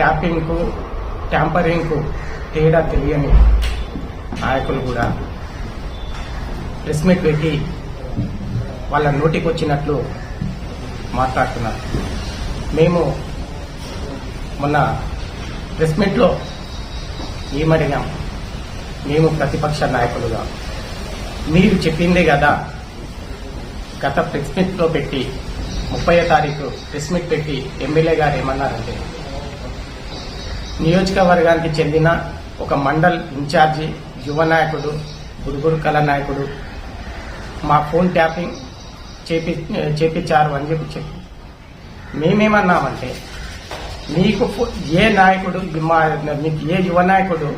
ట్యాపింగ్కు ట్యాంపరింగ్కు తేడా తెలియని నాయకులు కూడా ప్రెస్ మీట్ పెట్టి వాళ్ళ నోటికి వచ్చినట్లు మాట్లాడుతున్నారు. మేము మొన్న ప్రెస్ మీట్లో ఏమడిగాం? మేము ప్రతిపక్ష నాయకులుగా. మీరు చెప్పిందే కదా గత ప్రెస్ మీట్లో పెట్టి ముప్పై తారీఖు ప్రెస్ మీట్ పెట్టి ఎమ్మెల్యే గారు ఏమన్నారంటే నియోజకవర్గానికి చెందిన ఒక మండల్ ఇన్ఛార్జి యువ నాయకుడు గురుగురు కళ నాయకుడు. మా ఫోన్ ట్యాపింగ్ చేపి చేపించారు అని చెప్పి చెప్పి. మేమేమన్నామంటే మీకు ఏ నాయకుడు మా మీకు ఏ యువ నాయకుడు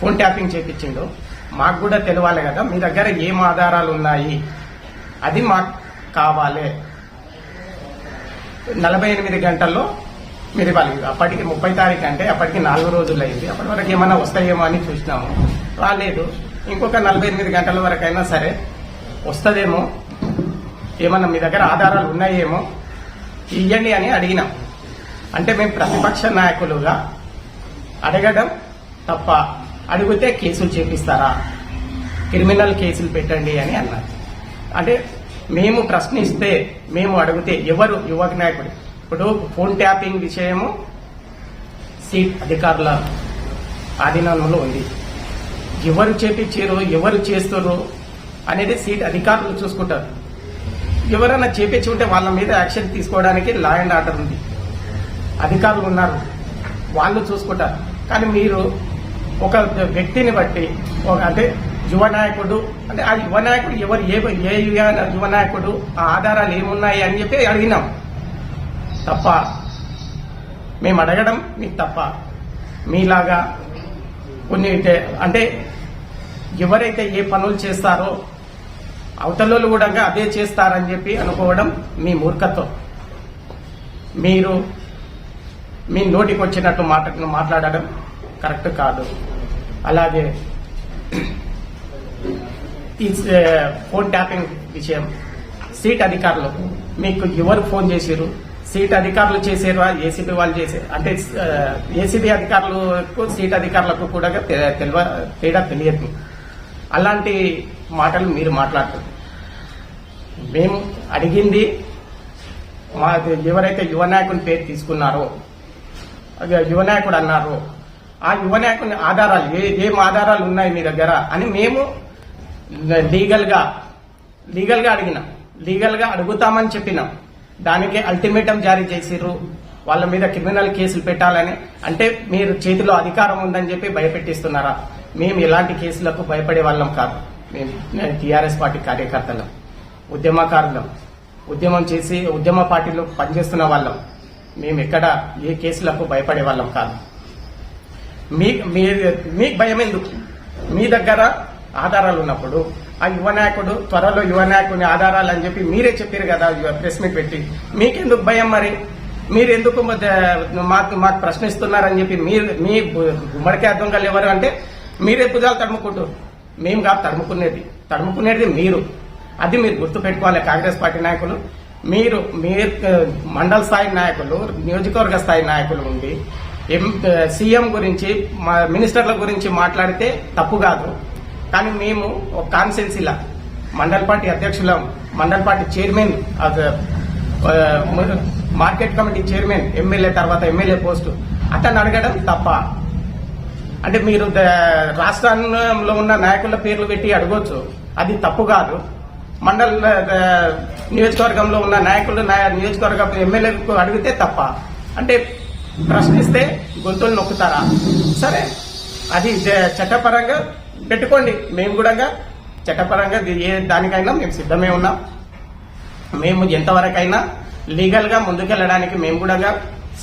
ఫోన్ ట్యాపింగ్ చేపించిండో మాకు కూడా తెలవాలి కదా మీ దగ్గర ఏం ఆధారాలు ఉన్నాయి? అది మాకు కావాలి. నలభై ఎనిమిది గంటల్లో మీరు ఇవ్వాలి అప్పటికి ముప్పై తారీఖు అంటే అప్పటికి నాలుగు రోజులు అయింది. అప్పటి వరకు ఏమైనా వస్తాయేమో అని చూసినాము. రాలేదు. ఇంకొక నలభై ఎనిమిది గంటల వరకైనా సరే వస్తుందేమో? ఏమన్నా మీ దగ్గర ఆధారాలు ఉన్నాయేమో? ఇవ్వండి అని అడిగినాం. అంటే మేము ప్రతిపక్ష నాయకులుగా అడగడం తప్ప అడిగితే కేసులు చేపిస్తారా? క్రిమినల్ కేసులు పెట్టండి అని అన్నారు. అంటే మేము ప్రశ్నిస్తే మేము అడిగితే ఎవరు యువక నాయకుడు? ఇప్పుడు ఫోన్ ట్యాపింగ్ విషయము సీట్ అధికారుల ఆధీనంలో ఉంది. ఎవరు చేపించారు ఎవరు చేస్తారు అనేది సీట్ అధికారులు చూసుకుంటారు. ఎవరైనా చేపించి ఉంటే వాళ్ళ మీద యాక్షన్ తీసుకోవడానికి లా అండ్ ఆర్డర్ ఉంది. అధికారులు ఉన్నారు. వాళ్ళు చూసుకుంటారు. కానీ మీరు ఒక వ్యక్తిని బట్టి ఒక అంటే యువ నాయకుడు అంటే ఆ యువ నాయకుడు ఎవరు ఏ ఏ యువ నాయకుడు ఆ ఆధారాలు ఏమున్నాయి అని చెప్పి అడిగినాం. తప్ప మేము అడగడం మీకు తప్ప. మీలాగా కొన్ని అయితే- అంటే ఎవరైతే ఏ పనులు చేస్తారో అవతలలో కూడా అదే చేస్తారని చెప్పి అనుకోవడం మీ మూర్ఖత్వం. మీరు మీ నోటికి వచ్చినట్టు మాట మాట్లాడడం కరెక్ట్ కాదు. అలాగే ఈ ఫోన్ ట్యాపింగ్ విషయం. సీట్ అధికారులు మీకు ఎవరు ఫోన్ చేసిరు సీట్ అధికారులు చేసేవా ఏసీబీ వాళ్ళు చేసే అంటే ఏసీబీ అధికారులకు సీట్ అధికారులకు కూడా తెలివ తేడా తెలియదు. అలాంటి మాటలు మీరు మాట్లాడుతుంది మేము అడిగింది మా ఎవరైతే యువ నాయకుని పేరు తీసుకున్నారో యువనాయకుడు యువ నాయకుడు అన్నారు ఆ యువ నాయకుని ఆధారాలు ఏ ఏం ఆధారాలు ఉన్నాయి మీ దగ్గర అని మేము లీగల్గా లీగల్గా అడిగినాం. లీగల్గా అడుగుతామని చెప్పినాం. దానికి అల్టిమేటం జారీ చేసిర్రు. వాళ్ళ మీద క్రిమినల్ కేసులు పెట్టాలని. అంటే మీరు చేతిలో అధికారం ఉందని చెప్పి భయపెట్టిస్తున్నారా? మేము ఎలాంటి కేసులకు భయపడే వాళ్ళం కాదు. మేము టీఆర్ఎస్ పార్టీ కార్యకర్తలం ఉద్యమకారులం ఉద్యమం చేసి ఉద్యమ పార్టీలో పనిచేస్తున్న వాళ్ళం. మేము ఎక్కడ ఏ కేసులకు భయపడే వాళ్ళం కాదు. మీ మీ మీకు భయం ఎందుకు మీ దగ్గర ఆధారాలు ఉన్నప్పుడు ఆ యువ నాయకుడు త్వరలో యువనాయకుని ఆధారాలు అని చెప్పి మీరే చెప్పారు కదా ప్రెస్ మీట్ పెట్టి. మీకెందుకు భయం మరి? మీరు ఎందుకు మధ్య- మాకు మాకు ప్రశ్నిస్తున్నారని చెప్పి మీరు మీ గుమ్మడికి అర్థం దొంగలు ఎవరు అంటే మీరే భుజాలు తడుముకుంటారు మేము కాదు తడుముకునేది తడుముకునేది మీరు. అది మీరు గుర్తు పెట్టుకోవాలి కాంగ్రెస్ పార్టీ నాయకులు. మీరు మీరు మండల స్థాయి నాయకులు నియోజకవర్గ స్థాయి నాయకులు ఉండి సీఎం గురించి మా మినిస్టర్ల గురించి మాట్లాడితే తప్పు కాదు. కానీ మేము ఒక కాన్సెన్సీలా మండల్ పార్టీ అధ్యక్షులం మండల్ పార్టీ చైర్మన్ అది, మార్కెట్ కమిటీ చైర్మన్ ఎమ్మెల్యే తర్వాత ఎమ్మెల్యే పోస్టు. అతను అడగడం తప్ప. అంటే మీరు రాష్ట్రంలో ఉన్న నాయకుల పేర్లు పెట్టి అడగొచ్చు. అది తప్పు కాదు. మండల నియోజకవర్గంలో ఉన్న నాయకులు నియోజకవర్గ ఎమ్మెల్యేలకు అడిగితే తప్ప. అంటే ప్రశ్నిస్తే గొంతులు నొక్కుతారా? సరే. అది చట్టపరంగా పెట్టుకోండి. మేము కూడా చట్టపరంగా ఏ దానికైనా మేము సిద్ధమే ఉన్నాం. మేము ఎంతవరకైనా లీగల్గా ముందుకెళ్ళడానికి మేము కూడా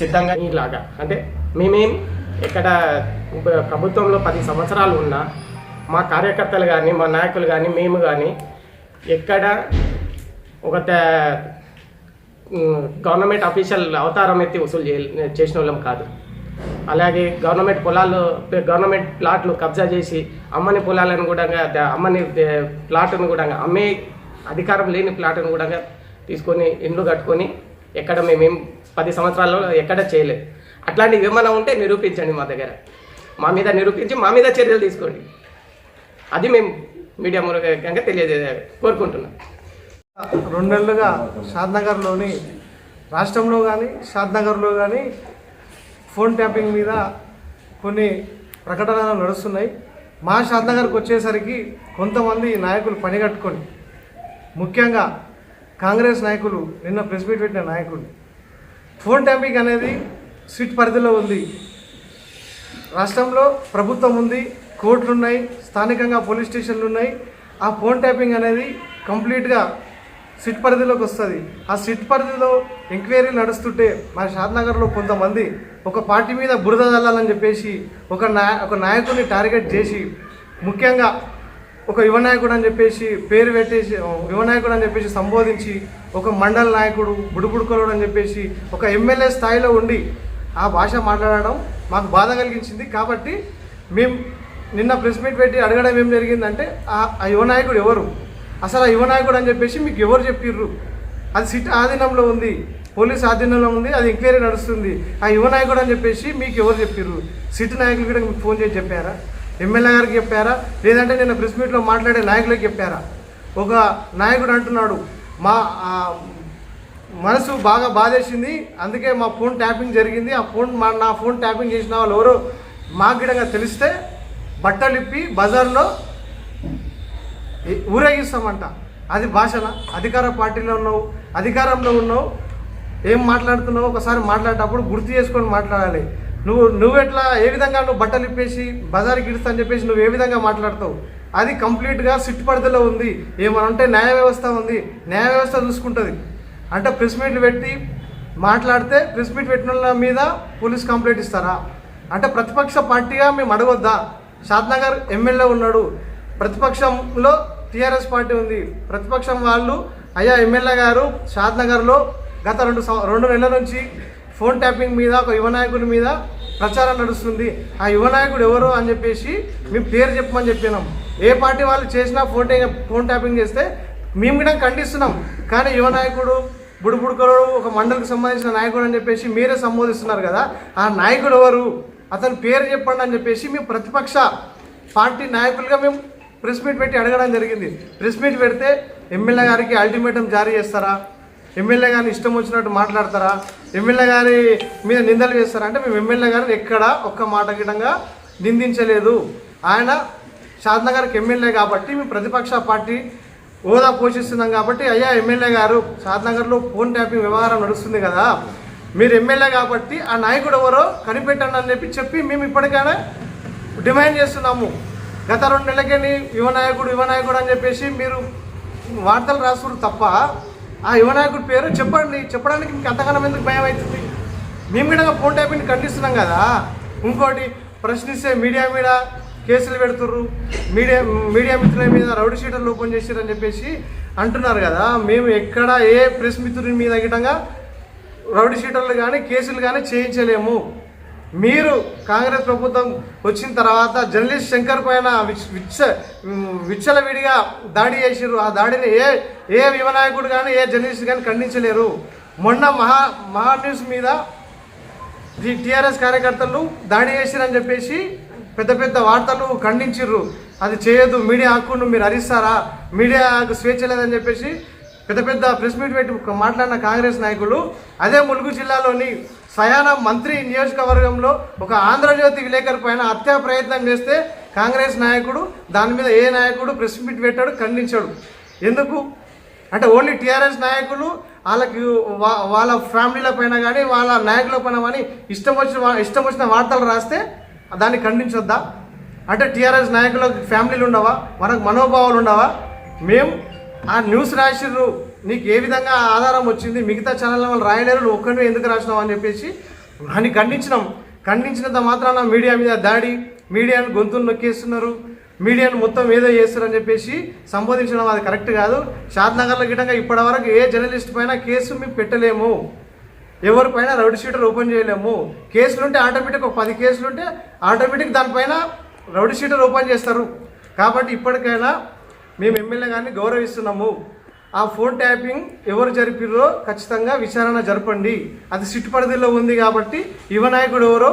సిద్ధంగా ఇలాగా. అంటే మేమేం ఇక్కడ ప్రభుత్వంలో పది సంవత్సరాలు ఉన్నా మా కార్యకర్తలు కానీ మా నాయకులు కానీ మేము కానీ ఎక్కడ ఒక గవర్నమెంట్ అఫీషియల్ అవతారం ఎత్తి వసూలు చేసిన వాళ్ళం కాదు. అలాగే గవర్నమెంట్ పొలాలు గవర్నమెంట్ ప్లాట్లు కబ్జా చేసి అమ్మని పొలాలను కూడా అమ్మని ప్లాట్ను కూడా అమ్మే అధికారం లేని ప్లాట్ను కూడా తీసుకొని ఇండ్లు కట్టుకొని ఎక్కడ మేమేం పది సంవత్సరాల్లో ఎక్కడ చేయలేదు. అట్లాంటివి ఏమైనా ఉంటే నిరూపించండి మా దగ్గర. మా మీద నిరూపించి మా మీద చర్యలు తీసుకోండి. అది మేము మీడియా మూలంగా తెలియజే కోరుకుంటున్నాం. రెండు నెలలుగా షాద్నగర్లోని రాష్ట్రంలో కానీ షాద్నగర్లో కానీ ఫోన్ ట్యాపింగ్ మీద కొన్ని ప్రకటనలు నడుస్తున్నాయి. మా షాద్నగర్కి వచ్చేసరికి కొంతమంది నాయకులు పనిగట్టుకొని ముఖ్యంగా కాంగ్రెస్ నాయకులు నిన్న ప్రెస్ మీట్ పెట్టిన నాయకులు. ఫోన్ ట్యాపింగ్ అనేది స్విట్ పరిధిలో ఉంది. రాష్ట్రంలో ప్రభుత్వం ఉంది కోర్టులు ఉన్నాయి స్థానికంగా పోలీస్ స్టేషన్లు ఉన్నాయి ఆ ఫోన్ ట్యాపింగ్ అనేది కంప్లీట్గా సిట్ పరిధిలోకి వస్తుంది. ఆ సిట్ పరిధిలో ఎంక్వైరీ నడుస్తుంటే మా షాద్నగర్లో కొంతమంది ఒక పార్టీ మీద బురద చల్లాలని చెప్పేసి ఒక నాయ ఒక నాయకుడిని టార్గెట్ చేసి ముఖ్యంగా ఒక యువ నాయకుడు అని చెప్పేసి పేరు పెట్టేసి యువ నాయకుడు అని చెప్పేసి సంబోధించి ఒక మండల నాయకుడు బుడుబుడుకోడు అని చెప్పేసి ఒక ఎమ్మెల్యే స్థాయిలో ఉండి ఆ భాష మాట్లాడడం మాకు బాధ కలిగించింది. కాబట్టి మేము నిన్న ప్రెస్ మీట్ పెట్టి అడగడం ఏం జరిగిందంటే ఆ ఆ యువ నాయకుడు ఎవరు? అసలు ఆ యువ నాయకుడు అని చెప్పేసి మీకు ఎవరు చెప్పిర్రు? అది సిట్ ఆధీనంలో ఉంది పోలీస్ ఆధీనంలో ఉంది అది ఎంక్వైరీ నడుస్తుంది. ఆ యువ నాయకుడు అని చెప్పేసి మీకు ఎవరు చెప్పిర్రు? సిట్ నాయకులు కూడా మీకు ఫోన్ చేసి చెప్పారా? ఎమ్మెల్యే గారికి చెప్పారా? లేదంటే నిన్న ప్రెస్ మీట్లో మాట్లాడే నాయకులకు చెప్పారా? ఒక నాయకుడు అంటున్నాడు మా మనసు బాగా బాధేసింది అందుకే మా ఫోన్ ట్యాపింగ్ జరిగింది. ఆ ఫోన్ మా నా ఫోన్ ట్యాపింగ్ చేసిన వాళ్ళు ఎవరో మాకు గిడంగా తెలిస్తే బట్టలు ఇప్పి బజార్లో ఊరేగిస్తామంట. అది భాషన? అధికార పార్టీలో ఉన్నావు అధికారంలో ఉన్నావు ఏం మాట్లాడుతున్నావు? ఒకసారి మాట్లాడేటప్పుడు గుర్తు చేసుకొని మాట్లాడాలి. నువ్వు నువ్వు ఎట్లా ఏ విధంగా నువ్వు బట్టలు ఇప్పేసి బజార్కి ఇడుస్తా అని చెప్పేసి నువ్వు ఏ విధంగా మాట్లాడతావు? అది కంప్లీట్గా సిట్ ఉంది. ఏమని అంటే న్యాయ వ్యవస్థ ఉంది. న్యాయ వ్యవస్థ చూసుకుంటుంది. అంటే ప్రెస్ మీట్లు పెట్టి మాట్లాడితే ప్రెస్ మీట్ పెట్టిన వాళ్ళ మీద పోలీస్ కంప్లైంట్ ఇస్తారా? అంటే ప్రతిపక్ష పార్టీగా మేము అడగొద్దా? షాద్నగర్ ఎమ్మెల్యే ఉన్నాడు. ప్రతిపక్షంలో టీఆర్ఎస్ పార్టీ ఉంది. ప్రతిపక్షం వాళ్ళు అయ్యా ఎమ్మెల్యే గారు షాద్నగర్లో గత రెండు రెండు నెలల నుంచి ఫోన్ ట్యాపింగ్ మీద ఒక యువ నాయకుడి మీద ప్రచారం నడుస్తుంది. ఆ యువ నాయకుడు ఎవరు అని చెప్పేసి మేము పేరు చెప్పమని చెప్పినాం. ఏ పార్టీ వాళ్ళు చేసినా ఫోన్ ఫోన్ ట్యాపింగ్ చేస్తే మేము కూడా ఖండిస్తున్నాం. కానీ యువ నాయకుడు బుడుబుడుకరుడు ఒక మండలికి సంబంధించిన నాయకుడు అని చెప్పేసి మీరే సంబోధిస్తున్నారు కదా. ఆ నాయకుడు ఎవరు? అతని పేరు చెప్పండి అని చెప్పేసి మేము ప్రతిపక్ష పార్టీ నాయకులుగా మేము ప్రెస్ మీట్ పెట్టి అడగడం జరిగింది. ప్రెస్ మీట్ పెడితే ఎమ్మెల్యే గారికి అల్టిమేటం జారీ చేస్తారా? ఎమ్మెల్యే గారిని ఇష్టం వచ్చినట్టు మాట్లాడతారా? ఎమ్మెల్యే గారి మీద నిందలు చేస్తారా అంటే మేము ఎమ్మెల్యే గారిని ఎక్కడ ఒక్క మాట గిటంగా నిందించలేదు. ఆయన షాద్నగర్కి ఎమ్మెల్యే కాబట్టి మేము ప్రతిపక్ష పార్టీ హోదా పోషిస్తున్నాం కాబట్టి అయ్యా ఎమ్మెల్యే గారు షాద్నగర్లో ఫోన్ ట్యాపింగ్ వ్యవహారం నడుస్తుంది కదా. మీరు ఎమ్మెల్యే కాబట్టి ఆ నాయకుడు ఎవరో కనిపెట్టండి అని చెప్పి చెప్పి మేము ఇప్పటికైనా డిమాండ్ చేస్తున్నాము. గత రెండు నెలలకని యువ నాయకుడు యువ నాయకుడు అని చెప్పేసి మీరు వార్తలు రాస్తున్నారు తప్ప ఆ యువ నాయకుడి పేరు చెప్పండి. చెప్పడానికి మీకు అంతగానం ఎందుకు భయం అవుతుంది? మేము కూడా ఫోన్ ట్యాపింగ్ ఖండిస్తున్నాం కదా. ఇంకోటి ప్రశ్నిస్తే మీడియా మీద కేసులు పెడుతుర్రు. మీడియా మీడియా మిత్రుల మీద రౌడీ షీటర్లు ఓపెన్ చేసిరని చెప్పేసి అంటున్నారు కదా. మేము ఎక్కడ ఏ ప్రెస్ మిత్రుని మీద గిటంగా రౌడీ షీటర్లు కానీ కేసులు కానీ చేయించలేము. మీరు కాంగ్రెస్ ప్రభుత్వం వచ్చిన తర్వాత జర్నలిస్ట్ శంకర్ పైన విచ్- విచ్చ విచ్చలవిడిగా దాడి చేసిర్రు. ఆ దాడిని ఏ ఏ యువనాయకుడు కానీ ఏ జర్నలిస్ట్ కానీ ఖండించలేరు. మొన్న మహా మహా న్యూస్ మీద టీఆర్ఎస్ కార్యకర్తలు దాడి చేసిరని చెప్పేసి పెద్ద పెద్ద వార్తలు ఖండించిర్రు. అది చేయొద్దు మీడియా హక్కును మీరు హరిస్తారా మీడియాకు స్వేచ్ఛ లేదని చెప్పేసి పెద్ద పెద్ద ప్రెస్ మీట్ పెట్టి మాట్లాడిన కాంగ్రెస్ నాయకులు అదే ములుగు జిల్లాలోని స్వయాన మంత్రి నియోజకవర్గంలో ఒక ఆంధ్రజ్యోతి విలేకరు పైన హత్యా ప్రయత్నం చేస్తే కాంగ్రెస్ నాయకుడు దాని మీద ఏ నాయకుడు ప్రెస్ మీట్ పెట్టాడు ఖండించాడు. ఎందుకు? అంటే ఓన్లీ టీఆర్ఎస్ నాయకులు వాళ్ళకి వా- వాళ్ళ ఫ్యామిలీల పైన కానీ వాళ్ళ నాయకుల పైన కానీ ఇష్టం వచ్చిన వా- ఇష్టం వచ్చిన వార్తలు రాస్తే దాన్ని ఖండించొద్దా? అంటే టీఆర్ఎస్ నాయకులకు ఫ్యామిలీలు ఉండవా? మనకు మనోభావాలు ఉండవా? మేము ఆ న్యూస్ రాసిర్రు. నీకు ఏ విధంగా ఆధారం వచ్చింది? మిగతా ఛానల్ వాళ్ళు రాయలేరు నువ్వు ఒక్కడిని ఎందుకు రాసినావు అని చెప్పేసి అని ఖండించినాం. ఖండించినంత మాత్రాన మీడియా మీద దాడి మీడియాను గొంతులు నొక్కేస్తున్నారు మీడియాను మొత్తం ఏదో చేస్తున్నారని చెప్పేసి సంబోధించడం అది కరెక్ట్ కాదు. షాద్నగర్లో గిటంగా ఇప్పటివరకు ఏ జర్నలిస్ట్ పైన కేసు మేము పెట్టలేము. ఎవరిపైన రౌడీ షీటర్ ఓపెన్ చేయలేము. కేసులుంటే ఆటోమేటిక్ ఒక పది కేసులుంటే ఆటోమేటిక్ దానిపైన రౌడీ షీటర్ ఓపెన్ చేస్తారు. కాబట్టి ఇప్పటికైనా మేము ఎమ్మెల్యే గారిని గౌరవిస్తున్నాము. ఆ ఫోన్ ట్యాపింగ్ ఎవరు జరిపిరో ఖచ్చితంగా విచారణ జరపండి. అది సిట్టు పరిధిలో ఉంది కాబట్టి యువ నాయకుడు ఎవరో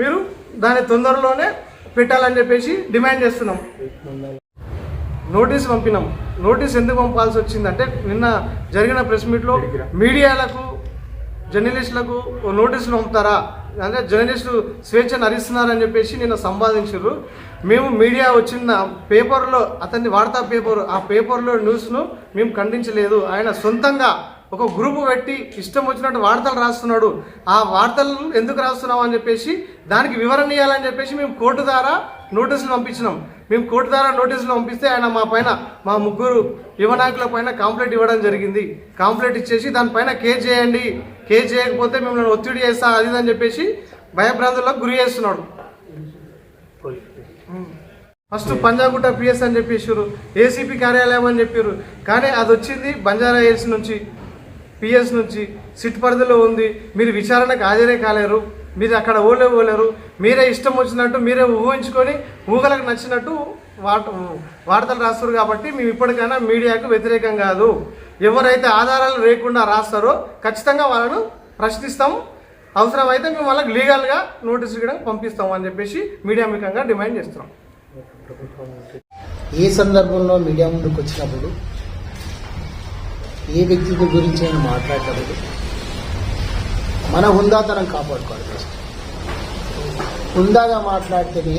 మీరు దాని తొందరలోనే పెట్టాలని చెప్పేసి డిమాండ్ చేస్తున్నాం. నోటీస్ పంపినాం. నోటీస్ ఎందుకు పంపాల్సి వచ్చిందంటే నిన్న జరిగిన ప్రెస్ మీట్లో మీడియాలకు జర్నలిస్టులకు ఓ నోటీసులు పంపుతారా? అంటే జర్నలిస్టులు స్వేచ్ఛను హరిస్తున్నారని చెప్పేసి నిన్న సంపాదించారు మేము మీడియా వచ్చిన పేపర్లో అతన్ని వార్తా పేపర్ ఆ పేపర్లో న్యూస్ను మేము ఖండించలేదు. ఆయన సొంతంగా ఒక గ్రూపు పెట్టి ఇష్టం వచ్చినట్టు వార్తలు రాస్తున్నాడు. ఆ వార్తలు ఎందుకు రాస్తున్నాం అని చెప్పేసి దానికి వివరణ ఇవ్వాలని చెప్పేసి మేము కోర్టు ద్వారా నోటీసులు పంపించినాం. మేము కోర్టు ద్వారా నోటీసులు పంపిస్తే ఆయన మా పైన మా ముగ్గురు యువనాయకుల పైన కాంప్లైంట్ ఇవ్వడం జరిగింది. కాంప్లైంట్ ఇచ్చేసి దానిపైన కేర్ చేయండి. కేర్ చేయకపోతే మిమ్మల్ని ఒత్తిడి చేస్తా అది అని చెప్పేసి భయభ్రాంతులకు గురి చేస్తున్నాడు. ఫస్ట్ పంజాగుట్ట పిఎస్ అని చెప్పేసారు ఏసీపీ కార్యాలయం అని చెప్పారు కానీ అది వచ్చింది బంజారా హిల్స్ నుంచి పిఎస్ నుంచి సిట్ పరిధిలో ఉంది. మీరు విచారణకు హాజరే కాలేరు. మీరు అక్కడ ఓలే ఓలేరు. మీరే ఇష్టం వచ్చినట్టు మీరే ఊహించుకొని ఊహలకు నచ్చినట్టు వార్త వార్తలు రాస్తారు కాబట్టి మేము ఇప్పటికైనా మీడియాకు వ్యతిరేకం కాదు. ఎవరైతే ఆధారాలు లేకుండా రాస్తారో ఖచ్చితంగా వాళ్ళను ప్రశ్నిస్తాం అవసరమైతే మేము వాళ్ళకి లీగల్గా నోటీసులు కూడా పంపిస్తాం అని చెప్పేసి మీడియా ముఖంగా డిమాండ్ చేస్తున్నాం. ఏ సందర్భంలో మీడియా ముందుకు వచ్చినప్పుడు ఏ వ్యక్తి గురించి నేను మాట్లాడేటప్పుడు మన హుందాతనం కాపాడుకోవాలి హుందాగా మాట్లాడితేనే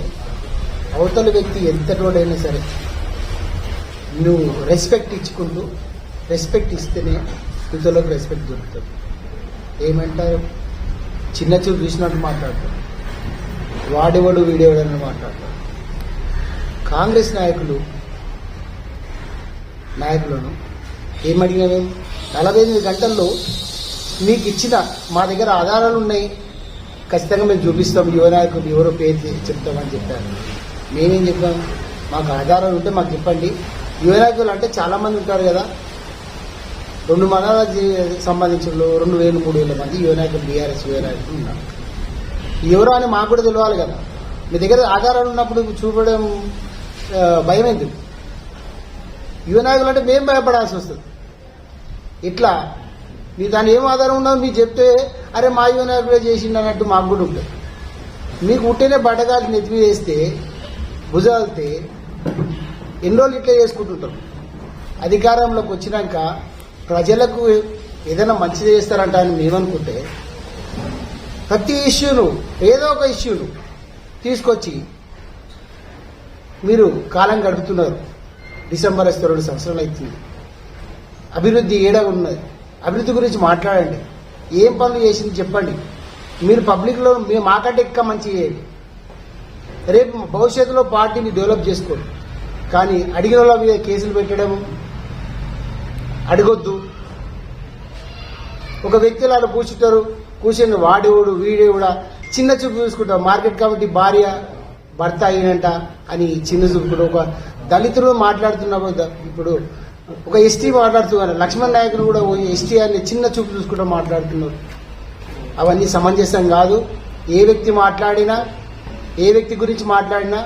అవతల వ్యక్తి ఎంతటోడైనా సరే నువ్వు రెస్పెక్ట్ ఇచ్చుకుంటూ రెస్పెక్ట్ ఇస్తేనే ఇతరులకు రెస్పెక్ట్ దొరుకుతుంది. ఏమంటారు? చిన్న చూపు చూసినట్టు మాట్లాడతారు వాడేవాడు వీడేవాడని మాట్లాడతారు కాంగ్రెస్ నాయకులు నాయకులను ఏమడిగినా మేము నలభై ఎనిమిది గంటల్లో మీకు ఇచ్చిన మా దగ్గర ఆధారాలు ఉన్నాయి. ఖచ్చితంగా మేము చూపిస్తాం. యువ నాయకులు ఎవరో పేరు చెప్తామని చెప్పారు. మేమేం చెప్పాం? మాకు ఆధారాలు ఉంటే మాకు చెప్పండి. యువ నాయకులు అంటే చాలామంది ఉంటారు కదా. రెండు మండలాలకు జీ- సంబంధించిన రెండు వేలు మూడు వేల మంది యువ నాయకులు బీఆర్ఎస్ యువ నాయకులు ఉన్నారు. ఎవరో అని మాకు కూడా తెలియాలి కదా. మీ దగ్గర ఆధారాలు ఉన్నప్పుడు చూపడం భయం ఎందుకు యువ నాయకులు అంటే మేము భయపడాల్సి వస్తుంది. ఇట్లా మీ దాని ఏం ఆధారం ఉన్నదో మీరు చెప్తే అరే మా యువనాయకుడే చేసిండు అన్నట్టు మాకు కూడా ఉంటుంది. మీకు ఉంటేనే బట్టగాలి నెత్తిమి వేస్తే భుజాలితే ఎన్ని రోజులు ఇట్లా చేసుకుంటుంటారు. అధికారంలోకి వచ్చినాక ప్రజలకు ఏదైనా మంచిది చేస్తారంట అని మేమనుకుంటే ప్రతి ఇష్యూను ఏదో ఒక ఇష్యూను తీసుకొచ్చి మీరు కాలం గడుపుతున్నారు. డిసెంబర్ వస్తే రెండు సంవత్సరాలు అవుతుంది. అభివృద్ధి ఏడా ఉన్నది? అభివృద్ధి గురించి మాట్లాడండి. ఏం పనులు చేసింది చెప్పండి. మీరు పబ్లిక్లో మేము మాకంటే ఇంకా మంచి చేయండి. రేపు భవిష్యత్తులో పార్టీని డెవలప్ చేసుకోండి. కానీ అడిగిన వాళ్ళ మీద కేసులు పెట్టడం అడగొద్దు. ఒక వ్యక్తి అలా కూర్చుంటారు కూర్చొని వాడేవాడు వీడేవుడా చిన్న చూపు చూసుకుంటారు మార్కెట్ కమిటీ భార్య భర్త అయినంట అని చిన్న చూపుకుంటూ ఒక దళితుడు మాట్లాడుతున్నప్పుడు ఇప్పుడు ఒక ఎస్టీ మాట్లాడుతున్నారు. లక్ష్మణ్ నాయకులు కూడా ఎస్టీ అని చిన్న చూపు చూసుకుంటూ మాట్లాడుతున్నారు. అవన్నీ సమంజసం కాదు. ఏ వ్యక్తి మాట్లాడినా ఏ వ్యక్తి గురించి మాట్లాడినా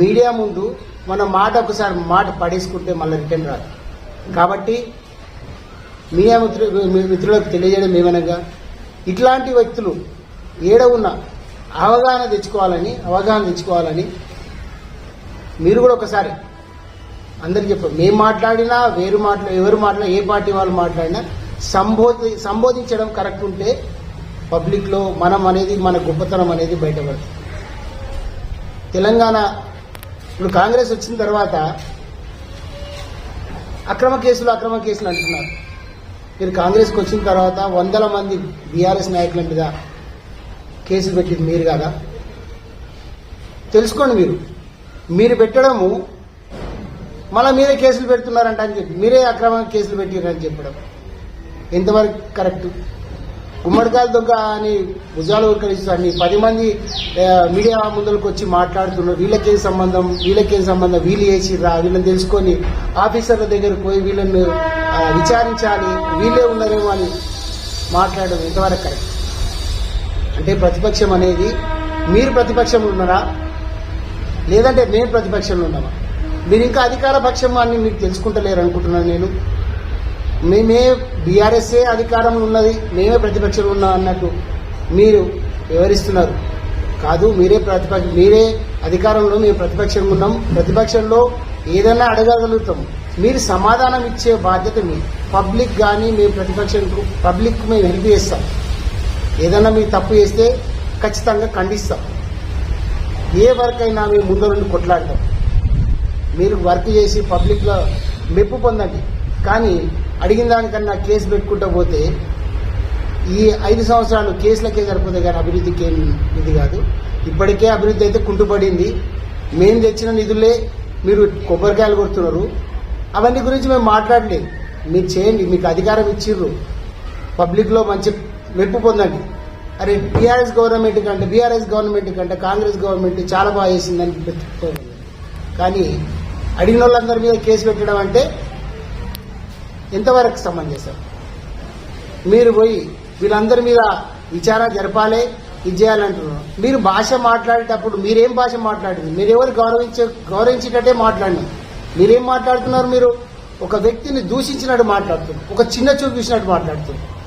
మీడియా ముందు మన మాట ఒకసారి మాట పడేసుకుంటే మళ్ళీ రిటర్న్ రాదు. కాబట్టి మీడియా మిత్రు మీ మిత్రులకు తెలియజేయడం ఏమనగా ఇట్లాంటి వ్యక్తులు ఏడ ఉన్న అవగాహన తెచ్చుకోవాలని అవగాహన తెచ్చుకోవాలని మీరు కూడా ఒకసారి అందరు చెప్పారు మేము మాట్లాడినా వేరు మాట్లా ఎవరు మాట్లాడినా ఏ పార్టీ వాళ్ళు మాట్లాడినా సంబోధి సంబోధించడం కరెక్ట్ ఉంటే పబ్లిక్లో మనం అనేది మన గొప్పతనం అనేది బయటపడుతుంది. తెలంగాణ ఇప్పుడు కాంగ్రెస్ వచ్చిన తర్వాత అక్రమ కేసులు అక్రమ కేసులు అంటున్నారు. మీరు కాంగ్రెస్కి వచ్చిన తర్వాత వందల మంది బీఆర్ఎస్ నాయకుల మీద కేసులు పెట్టింది మీరు కదా? తెలుసుకోండి మీరు. మీరు పెట్టడము మళ్ళీ మీరే కేసులు పెడుతున్నారంట అని చెప్పి మీరే అక్రమంగా కేసులు పెట్టారని చెప్పడం. ఎంతవరకు కరెక్ట్? గుమ్మడికాయలు దొంగ అని భుజాలు ఉరకరిస్తూ పది మంది మీడియా ముందులకు వచ్చి మాట్లాడుతున్నారు. వీళ్ళకేం సంబంధం వీళ్ళకేం సంబంధం వీళ్ళు రా వీళ్ళని తెలుసుకొని ఆఫీసర్ల దగ్గరకు పోయి వీళ్ళని విచారించాలి వీళ్ళే ఉన్నారేమో అని మాట్లాడడం ఎంతవరకు కరెక్ట్ అంటే ప్రతిపక్షం అనేది మీరు ప్రతిపక్షంలో ఉన్నారా? లేదంటే నేను ప్రతిపక్షంలో ఉన్నామా? మీరు ఇంకా అధికార పక్షం అని మీకు తెలుసుకుంటలేరు అనుకుంటున్నాను నేను. మేమే బీఆర్ఎస్ఏ అధికారంలో ఉన్నది మేమే ప్రతిపక్షంలో ఉన్నాం అన్నట్టు మీరు వివరిస్తున్నారు. కాదు మీరే ప్రతిపక్ష మీరే అధికారంలో మేము ప్రతిపక్షంగా ఉన్నాం. ప్రతిపక్షంలో ఏదైనా అడగగలుగుతాం. మీరు సమాధానం ఇచ్చే బాధ్యత మీ. పబ్లిక్ కానీ మేము ప్రతిపక్షం పబ్లిక్ మేము హెల్ప్ చేస్తాం. ఏదైనా మీరు తప్పు చేస్తే ఖచ్చితంగా ఖండిస్తాం. ఏ వర్క్ అయినా మేము ముందు నుండి కొట్లాడతాం. మీరు వర్క్ చేసి పబ్లిక్లో మెప్పు పొందండి. కానీ అడిగిన దానికన్నా కేసు పెట్టుకుంటూ పోతే ఈ ఐదు సంవత్సరాలు కేసులకే సరిపోతే కానీ అభివృద్ధికి ఏం ఇది కాదు. ఇప్పటికే అభివృద్ధి అయితే కుంటుపడింది. మేము తెచ్చిన నిధులే మీరు కొబ్బరికాయలు కొడుతున్నారు. అవన్నీ గురించి మేము మాట్లాడలేదు. మీరు చేయండి మీకు అధికారం ఇచ్చిర్రు. పబ్లిక్లో మంచి మెప్పు పొందండి. అరే టీఆర్ఎస్ గవర్నమెంట్ కంటే బీఆర్ఎస్ గవర్నమెంట్ కంటే కాంగ్రెస్ గవర్నమెంట్ చాలా బాగా చేసిందని పెట్టుకోవాలి కానీ అడిగిన వాళ్ళందరి మీద కేసు పెట్టడం అంటే ఎంతవరకు సమంజసం? మీరు పోయి వీళ్ళందరి మీద విచారణ జరపాలి ఇది చేయాలంటున్నారు. మీరు భాష మాట్లాడేటప్పుడు మీరేం భాష మాట్లాడింది? మీరెవరు గౌరవించే గౌరవించేటట్టే మాట్లాడినారు. మీరేం మాట్లాడుతున్నారు మీరు? ఒక వ్యక్తిని దూషించినట్టు మాట్లాడుతున్నారు. ఒక చిన్న చూపు చూసినట్టు మాట్లాడుతున్నారు.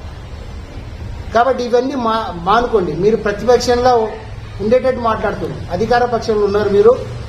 కాబట్టి ఇవన్నీ మా మానుకోండి. మీరు ప్రతిపక్షంలో ఉండేటట్టు మాట్లాడుతున్నారు. అధికార పక్షంలో ఉన్నారు మీరు.